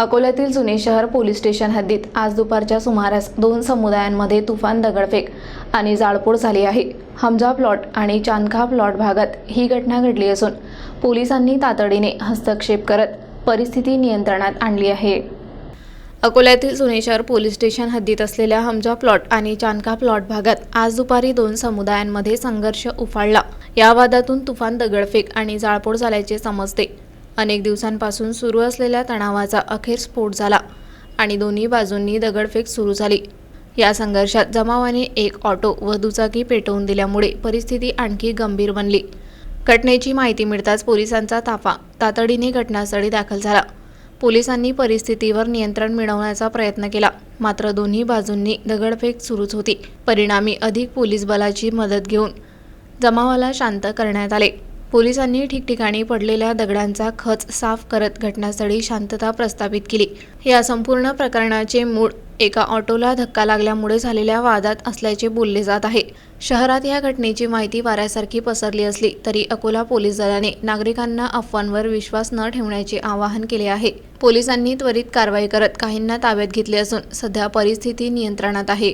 अकोल्यातील जुने शहर पोलीस स्टेशन हद्दीत आज दुपारच्या सुमारास दोन समुदायांमध्ये तुफान दगडफेक आणि जाळपोळ झाली आहे. हमजा प्लॉट आणि चांदखा प्लॉट भागात ही घटना घडली असून पोलिसांनी तातडीने हस्तक्षेप करत परिस्थिती नियंत्रणात आणली आहे. अकोल्यातील जुने शहर पोलीस स्टेशन हद्दीत असलेल्या हमजा प्लॉट आणि चानका प्लॉट भागात आज दुपारी दोन समुदायांमध्ये संघर्ष उफाळला. या वादातून तुफान दगडफेक आणि जाळपोळ झाल्याचे समजते. अनेक दिवसांपासून सुरू असलेल्या तणावाचा अखेर स्फोट झाला आणि दोन्ही बाजूंनी दगडफेक सुरू झाली. या संघर्षात जमावाने एक ऑटो व दुचाकी पेटवून दिल्यामुळे परिस्थिती आणखी गंभीर बनली. घटनेची माहिती मिळताच पोलिसांचा ताफा तातडीने घटनास्थळी दाखल झाला. पोलिसांनी परिस्थितीवर नियंत्रण मिळवण्याचा प्रयत्न केला. मात्र दोन्ही बाजूंनी दगडफेक सुरूच होती. परिणामी अधिक पोलीस बलाची मदत घेऊन जमावाला शांत करण्यात आले. पोलिसांनी ठिकठिकाणी पडलेल्या दगडांचा खच साफ करत घटनास्थळी शांतता प्रस्थापित केली. या संपूर्ण प्रकरणाचे मूळ एका ऑटोला धक्का लागल्यामुळे झालेल्या वादात असल्याचे बोलले जात आहे. शहरात या घटनेची माहिती वाऱ्यासारखी पसरली असली तरी अकोला पोलीस दलाने नागरिकांना अफवांवर विश्वास न ठेवण्याचे आवाहन केले आहे. पोलिसांनी त्वरित कारवाई करत काहींना ताब्यात घेतले असून सध्या परिस्थिती नियंत्रणात आहे.